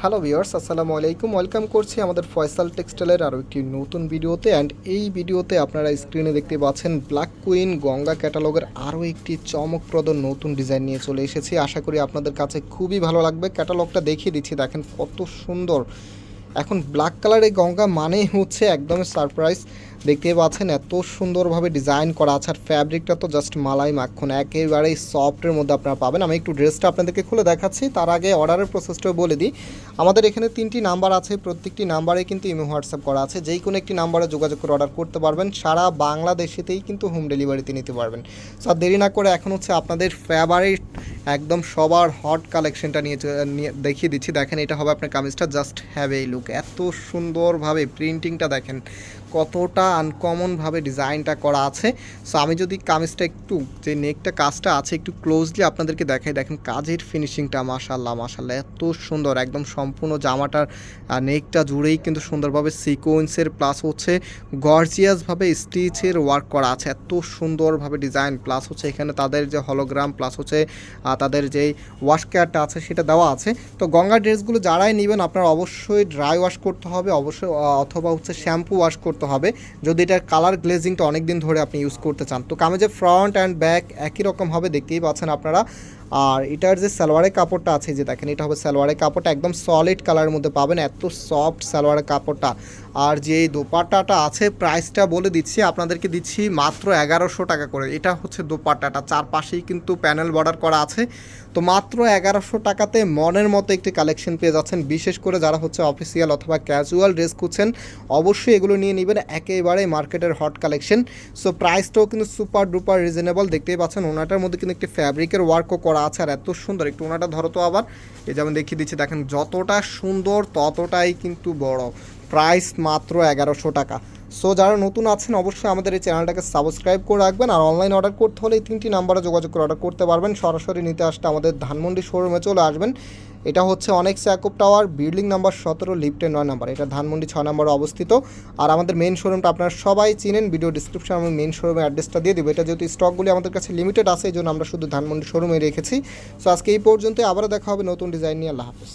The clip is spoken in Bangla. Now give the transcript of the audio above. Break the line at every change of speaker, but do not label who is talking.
হ্যালো ভিউয়ার্স আসসালামু আলাইকুম। ওয়েলকাম করছি আমাদের ফয়সাল টেক্সটাইলের আরও একটি নতুন ভিডিওতে। অ্যান্ড এই ভিডিওতে আপনারা স্ক্রিনে দেখতে পাচ্ছেন ব্ল্যাক কুইন গঙ্গা ক্যাটালগের আরও একটি চমকপ্রদ নতুন ডিজাইন নিয়ে চলে এসেছি। আশা করি আপনাদের কাছে খুবই ভালো লাগবে। ক্যাটালগটা দেখিয়ে দিচ্ছি। দেখেন কত সুন্দর। এখন ব্ল্যাক কালার গঙ্গা মানেই হচ্ছে একদম সারপ্রাইজ দেখতে পাচ্ছেন এত সুন্দরভাবে ডিজাইন করা আছে আর ফ্যাব্রিকটা তো জাস্ট মালাই মাখন। একেবারেই সফটের মধ্যে আপনারা পাবেন। আমি একটু ড্রেসটা আপনাদেরকে খুলে দেখাচ্ছি। তার আগে অর্ডারের প্রসেসটাও বলে দিই। আমাদের এখানে তিনটি নাম্বার আছে। প্রত্যেকটি নাম্বারে কিন্তু ইমো হোয়াটসঅ্যাপ করা আছে। যেই কোনো একটি নাম্বারে যোগাযোগ করে অর্ডার করতে পারবেন। সারা বাংলাদেশেতেই কিন্তু হোম ডেলিভারিতে নিতে পারবেন। সো আর দেরি না করে এখন হচ্ছে আপনাদের ফেভারিট একদম সবার হট কালেকশনটা নিয়ে দেখিয়ে দিচ্ছি। দেখেন এটা হবে আপনার কামিজটা। জাস্ট হ্যাভ এই লুক এত সুন্দরভাবে প্রিন্টিংটা দেখেন। কতটা আনকমনভাবে ডিজাইনটা করা আছে। সো আমি যদি কামিজটা একটু, যে নেকটা কাজটা আছে, একটু ক্লোজলি আপনাদেরকে দেখাই। দেখেন, কাজের ফিনিশিংটা মাশাল্লাহ মাশাল্লাহ এত সুন্দর, একদম সম্পূর্ণ জামাটার নেকটা জুড়েই কিন্তু সুন্দরভাবে সিকোয়েন্সের প্লাস হচ্ছে গর্জিয়াসভাবে স্টিচের ওয়ার্ক করা আছে। এত সুন্দরভাবে ডিজাইন প্লাস হচ্ছে এখানে তাদের যে হলোগ্রাম প্লাস হচ্ছে তাদের যে ওয়াশ কেয়ারটা আছে, সেটা দেওয়া আছে। তো গঙ্গা ড্রেসগুলো যারাই নেবেন, আপনারা অবশ্যই ড্রাই ওয়াশ করতে হবে, অবশ্যই অথবা হচ্ছে শ্যাম্পু ওয়াশ করতে হবে। যদি এটার কালার গ্লেজিংটা অনেক দিন ধরে আপনি ইউজ করতে চান, তো কামেজের ফ্রন্ট অ্যান্ড ব্যাক একই রকম হবে, দেখতেই পাচ্ছেন আপনারা। আর এটার যে সালোয়ারের কাপড়টা আছে যে দেখেন, এটা হবে সালোয়ারের কাপড়টা, একদম সলিড কালারের মধ্যে পাবেন, এত সফট সালোয়ারের কাপড়টা। আর যে দোপাট্টাটা আছে প্রাইসটা বলে দিচ্ছি, আপনাদেরকে দিচ্ছি মাত্র এগারোশো টাকা করে। এটা হচ্ছে দোপাট্টাটা, চারপাশেই কিন্তু প্যানেল বর্ডার করা আছে। তো মাত্র এগারোশো টাকাতে মনের মতো একটি কালেকশন পেয়ে যাচ্ছেন। বিশেষ করে যারা হচ্ছে অফিসিয়াল অথবা ক্যাজুয়াল ড্রেস খুঁজছেন, অবশ্যই এগুলো নিয়ে নেবেন। একেবারে মার্কেটের হট কালেকশন সো প্রাইসটাও কিন্তু সুপার ডুপার রিজনেবল দেখতেই পাচ্ছেন, ওনাটার মধ্যে কিন্তু একটি ফ্যাব্রিকের ওয়ার্কও করা আছে আর এত সুন্দর। একটু ওনাটা ধরো তো আবার। এই যেমন দেখিয়ে দিচ্ছি, দেখেন যতটা সুন্দর ততটাই কিন্তু বড়। প্রাইস মাত্র এগারোশো টাকা। সো যারা নতুন আছেন, অবশ্যই আমাদের এই চ্যানেলটাকে সাবস্ক্রাইব করে রাখবেন আর অনলাইন অর্ডার করতে হলে এই তিনটি নাম্বারে যোগাযোগ করে অর্ডার করতে পারবেন। সরাসরি নিতে আসতে আমাদের ধানমন্ডি শোরুমে চলে আসবেন। এটা হচ্ছে অনেক স্যাকপ টাওয়ার বিল্ডিং নাম্বার সতেরো লিফটের নয় নাম্বার এটা ধানমন্ডি ছয় নম্বরে অবস্থিত। আর আমাদের মেন শোরুমটা আপনারা সবাই চিনেন। ভিডিও ডিসক্রিপশন আমি মেন শোরুমের অ্যাড্রেসটা দিয়ে দেবো। এটা যেহেতু স্টকগুলি আমাদের কাছে লিমিটেড আছে, এই জন্য আমরা শুধু ধানমন্ডি শোরুমে রেখেছি। সো আজকে এই পর্যন্ত আবারও দেখা হবে নতুন ডিজাইন নিয়ে। আল্লাহ হাফিজ।